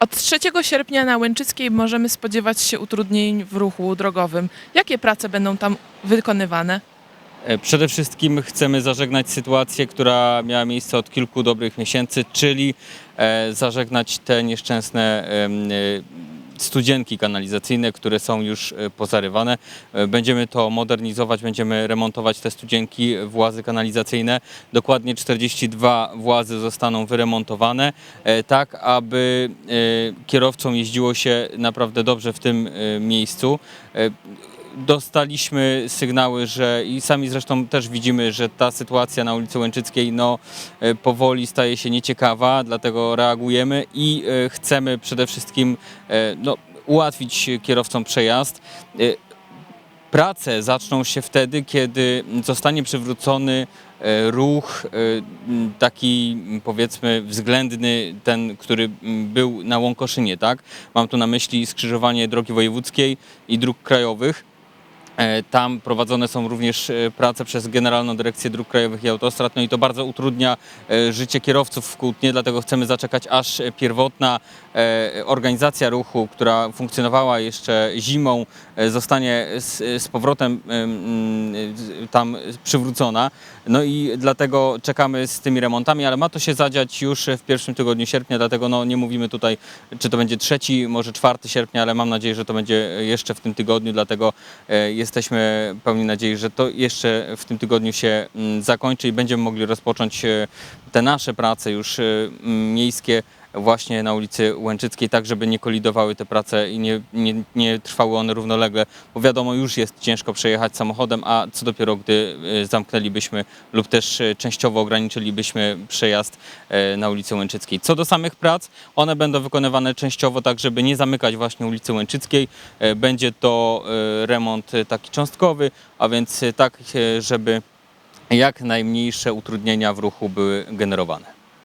Od 3 sierpnia na Łęczyckiej możemy spodziewać się utrudnień w ruchu drogowym. Jakie prace będą tam wykonywane? E, Przede wszystkim chcemy zażegnać sytuację, która miała miejsce od kilku dobrych miesięcy, czyli e, zażegnać te nieszczęsne e, studzienki kanalizacyjne, które są już e, pozarywane. E, Będziemy to modernizować, będziemy remontować te studzienki, włazy kanalizacyjne. Dokładnie 42 włazy zostaną wyremontowane, e, tak aby kierowcom jeździło się naprawdę dobrze w tym miejscu. Dostaliśmy sygnały, że i sami zresztą też widzimy, że ta sytuacja na ulicy Łęczyckiej no, e, powoli staje się nieciekawa, dlatego reagujemy i e, chcemy przede wszystkim e, no, ułatwić kierowcom przejazd. Prace zaczną się wtedy, kiedy zostanie przywrócony ruch taki powiedzmy względny, ten, który był na Łąkoszynie, tak? Mam tu na myśli skrzyżowanie drogi wojewódzkiej i dróg krajowych. E, Tam prowadzone są również e, prace przez Generalną Dyrekcję Dróg Krajowych i Autostrad, no i to bardzo utrudnia e, życie kierowców w Kutnie, dlatego chcemy zaczekać aż pierwotna organizacja ruchu, która funkcjonowała jeszcze zimą, e, zostanie z, z powrotem tam przywrócona. No i dlatego czekamy z tymi remontami, ale ma to się zadziać już w pierwszym tygodniu sierpnia, dlatego no nie mówimy tutaj, czy to będzie trzeci, może czwarty sierpnia, ale mam nadzieję, że to będzie jeszcze w tym tygodniu, dlatego e, jesteśmy pełni nadziei, że to jeszcze w tym tygodniu się zakończy i będziemy mogli rozpocząć e, te nasze prace już m, miejskie właśnie na ulicy Łęczyckiej, tak żeby nie kolidowały te prace i nie, nie, nie trwały one równolegle, bo wiadomo, już jest ciężko przejechać samochodem, a co dopiero, gdy e, zamknęlibyśmy lub też e, częściowo ograniczylibyśmy przejazd na ulicy Łęczyckiej. Co do samych prac, one będą wykonywane częściowo tak, żeby nie zamykać właśnie ulicy Łęczyckiej. Będzie to remont taki cząstkowy, a więc tak, żeby jak najmniejsze utrudnienia w ruchu były generowane.